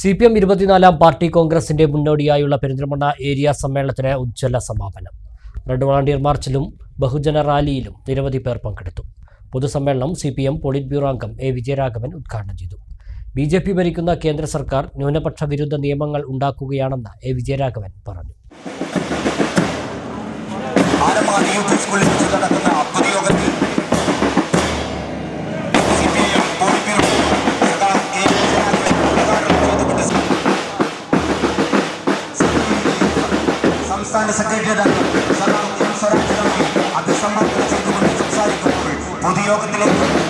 C P M ഇരുപത്തിനാലാം party കോൺഗ്രസിന്റെ മുന്നോടിയായുള്ള പെരിന്തൽമണ്ണ ഏരിയ സമ്മേളനത്തിന് ഉജ്ജ്വല സമാപനം. റെഡ് വളണ്ടിയർ മാർച്ചിലും ബഹുജന റാലിയിലും നിരവധി പേർ പങ്കെടുത്തു. പൊതുസമ്മേളനം C P M polit bureau അംഗം എ വിജയരാഘവൻ ഉദ്ഘാടനം ചെയ്തു. ബി ജെ പി ഭരിക്കുന്ന കേന്ദ്ര സർക്കാർ ന്യൂനപക്ഷ വിരുദ്ധ നിയമങ്ങൾ ഉണ്ടാക്കുകയാണെന്ന് എ വിജയരാഘവൻ പറഞ്ഞു. സ്കൂളിൽ നടക്കുന്ന പൊതുയോഗത്തിൽ സഖാവ് എം സ്വരാജ് അഭിസംബോധന ചെയ്തുകൊണ്ട് സംസാരിക്കുമ്പോൾ പൊതുയോഗത്തിലേക്ക്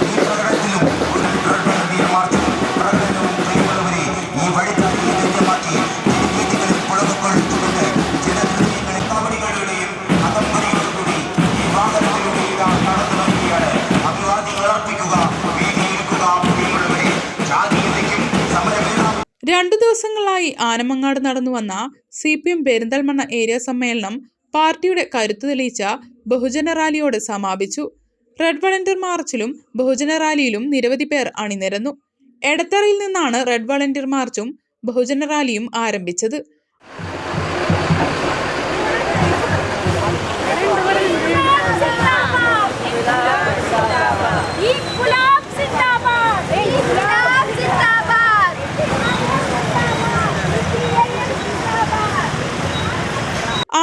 രണ്ടു ദിവസങ്ങളായി ആനമങ്ങാട് നടന്നു വന്ന C P M Perinthalmanna area സമ്മേളനം പാർട്ടിയുടെ കരുത്തു തെളിയിച്ച ബഹുജന റാലിയോട് സമാപിച്ചു. റെഡ് വളണ്ടിയർ മാർച്ചിലും ബഹുജന റാലിയിലും നിരവധി പേർ അണിനിരന്നു. എടത്തറയിൽ നിന്നാണ് റെഡ് വളണ്ടിയർ മാർച്ചും ബഹുജന റാലിയും ആരംഭിച്ചത്.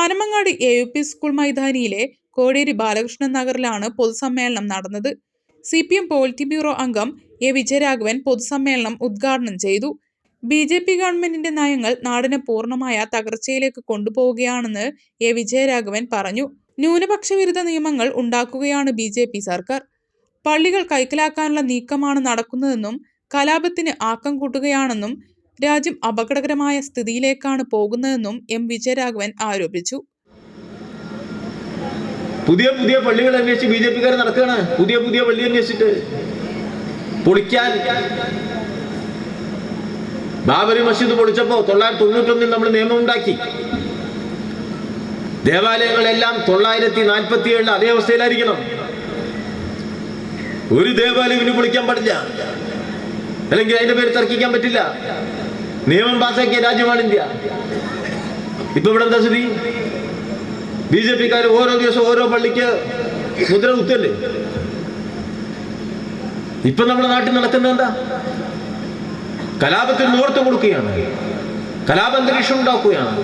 Anamangad A U P school മൈതാനിയിലെ Kodiyeri Balakrishnan നഗറിലാണ് പൊതുസമ്മേളനം നടന്നത്. C P M polity bureau അംഗം എ വിജയരാഘവൻ പൊതുസമ്മേളനം ഉദ്ഘാടനം ചെയ്തു. ബി ജെ പി ഗവൺമെന്റിന്റെ നയങ്ങൾ നാടിനെ പൂർണമായ തകർച്ചയിലേക്ക് കൊണ്ടുപോവുകയാണെന്ന് എ വിജയരാഘവൻ പറഞ്ഞു. ന്യൂനപക്ഷ വിരുദ്ധ നിയമങ്ങൾ ഉണ്ടാക്കുകയാണ് ബി ജെ പി സർക്കാർ. പള്ളികൾ കൈക്കലാക്കാനുള്ള നീക്കമാണ് നടക്കുന്നതെന്നും കലാപത്തിന് ആക്കം കൂട്ടുകയാണെന്നും രാജ്യം അപകടകരമായ സ്ഥിതിയിലേക്കാണ് പോകുന്നതെന്നും എം വിജയരാഘവൻ ആരോപിച്ചു. പുതിയ പുതിയ പള്ളികൾ അന്വേഷിച്ച് ബി ജെ പിക്കാർ നടക്കുകയാണ്. പുതിയ പുതിയ പള്ളി അന്വേഷിച്ചിട്ട് പൊളിക്കാൻ. ബാബരി മസ്ജിദ് പൊളിച്ചപ്പോ തൊള്ളായിരത്തി തൊണ്ണൂറ്റൊന്നിൽ നമ്മൾ നിയമം ഉണ്ടാക്കി. ദേവാലയങ്ങളെല്ലാം തൊള്ളായിരത്തി നാൽപ്പത്തി ഏഴിൽ അതേ അവസ്ഥയിലായിരിക്കണം. ഒരു ദേവാലയം ഇനി പൊളിക്കാൻ പാടില്ല. അല്ലെങ്കിൽ അതിന്റെ പേര് തർക്കിക്കാൻ പറ്റില്ല. നിയമം പാസാക്കിയ രാജ്യമാണ് ഇന്ത്യ. ഇപ്പൊ ഇവിടെ എന്താ സ്ഥിതി? ബി ജെ പിക്കാർ ഓരോ ദിവസം ഓരോ പള്ളിക്ക് മുദ്ര കുത്തല്ലേ ഇപ്പൊ നമ്മുടെ നാട്ടിൽ നടക്കുന്നത് എന്താ? കലാപത്തിൽ നോർത്ത് കൊടുക്കുകയാണ്. കലാപന്തരീക്ഷം ഉണ്ടാക്കുകയാണ്.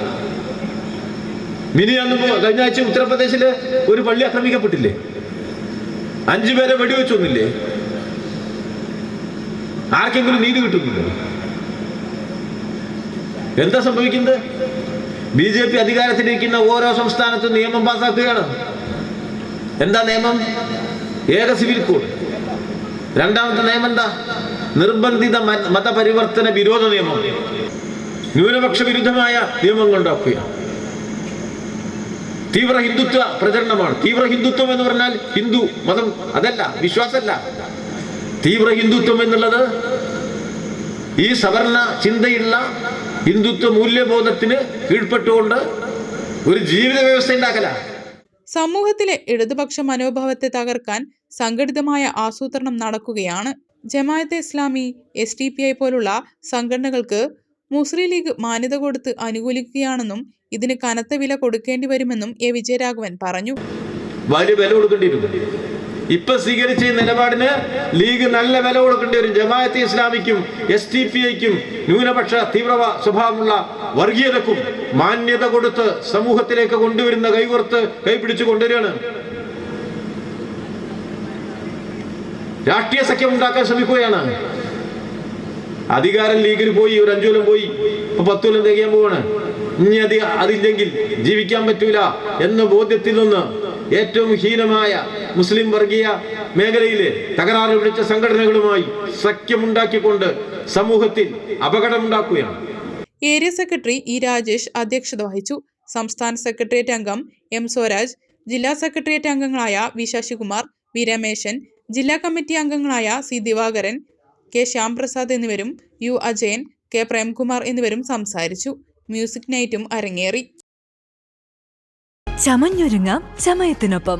മിനി അന്ന് കഴിഞ്ഞ ആഴ്ച ഉത്തർപ്രദേശിൽ ഒരു പള്ളി ആക്രമിക്കപ്പെട്ടില്ലേ? അഞ്ചു പേരെ വെടിവെച്ചൊന്നില്ലേ? ആർക്കെങ്കിലും നീതി കിട്ടുന്നില്ല? എന്താ സംഭവിക്കുന്നത്? ബി ജെ പി അധികാരത്തിലിരിക്കുന്ന ഓരോ സംസ്ഥാനത്തും നിയമം പാസാക്കുകയാണ്. എന്താ നിയമം? ഏക സിവിൽ കോഡ്. രണ്ടാമത്തെ നിയമം എന്താ? നിർബന്ധിത മതപരിവർത്തന വിരോധ നിയമം. ന്യൂനപക്ഷ വിരുദ്ധമായ നിയമങ്ങൾ ഉണ്ടാക്കുകയാണ്. തീവ്ര ഹിന്ദുത്വ പ്രചരണമാണ്. തീവ്ര ഹിന്ദുത്വം എന്ന് പറഞ്ഞാൽ ഹിന്ദു മതം അതല്ല വിശ്വാസമല്ല. തീവ്ര ഹിന്ദുത്വം എന്നുള്ളത് ഈ സവർണ ചിന്തയുള്ള ഹിന്ദുത്വ മൂല്യബോധത്തിന് കീഴ്പ്പെട്ടുകൊണ്ട് ഒരു ജീവിത വ്യവസ്ഥ ഉണ്ടാക്കല. സമൂഹത്തിലെ ഇടതുപക്ഷ മനോഭാവത്തെ തകർക്കാൻ സംഘടിതമായ ആസൂത്രണം നടക്കുകയാണ് Jamaate Islami S D P I പോലുള്ള സംഘടനകൾക്ക് മുസ്ലിം ലീഗ് മാന്യത കൊടുത്ത് അനുകൂലിക്കുകയാണെന്നും ഇതിന് കനത്ത വില കൊടുക്കേണ്ടി വരുമെന്നും എ വിജയരാഘവൻ പറഞ്ഞു. വലിയ വില കൊടുക്കേണ്ടിയിരുന്നു ഇപ്പൊ സ്വീകരിച്ച ഈ നിലപാടിന് ലീഗ് നല്ല വില കൊടുക്കേണ്ടി വരും ജമാഅത്തെ ഇസ്ലാമിക്കും എസ് ടി പി ഐക്കും ന്യൂനപക്ഷ തീവ്ര സ്വഭാവമുള്ള വർഗീയതക്കും മാന്യത കൊടുത്ത് സമൂഹത്തിലേക്ക് കൊണ്ടുവരുന്ന കൈകോർത്ത് കൈപിടിച്ചു കൊണ്ടുവരികയാണ്. രാഷ്ട്രീയ സഖ്യം ഉണ്ടാക്കാൻ ശ്രമിക്കുകയാണ്. അധികാരം ലീഗിൽ പോയി ഒരു കൊല്ലം പോയി ഇപ്പൊ കൊല്ലം തികയാൻ പോവാണ്. ഇനി അത് അതില്ലെങ്കിൽ ജീവിക്കാൻ പറ്റൂല എന്ന ബോധ്യത്തിൽ നിന്ന് ഏറ്റവും ഹീനമായ മുസ്ലിം വർഗീയ മേഖലയിലെ തകരാറ് പിടിച്ച സംഘടനകളുമായി സഖ്യമുണ്ടാക്കിക്കൊണ്ട് സമൂഹത്തിൽ അപകടമുണ്ടാക്കുകയാണ്. ഏരിയ സെക്രട്ടറി ഇ രാജേഷ് അധ്യക്ഷത വഹിച്ചു. സംസ്ഥാന സെക്രട്ടേറിയറ്റ് അംഗം എം സ്വരാജ് ജില്ലാ സെക്രട്ടേറിയറ്റ് അംഗങ്ങളായ വി ശശികുമാർ വി രമേശൻ ജില്ലാ കമ്മിറ്റി അംഗങ്ങളായ സി ദിവാകരൻ കെ ശ്യാംപ്രസാദ് എന്നിവരും യു അജയൻ കെ പ്രേംകുമാർ എന്നിവരും സംസാരിച്ചു. മ്യൂസിക് നൈറ്റും അരങ്ങേറി. ചമഞ്ഞൊരുങ്ങാം ചമയത്തിനൊപ്പം.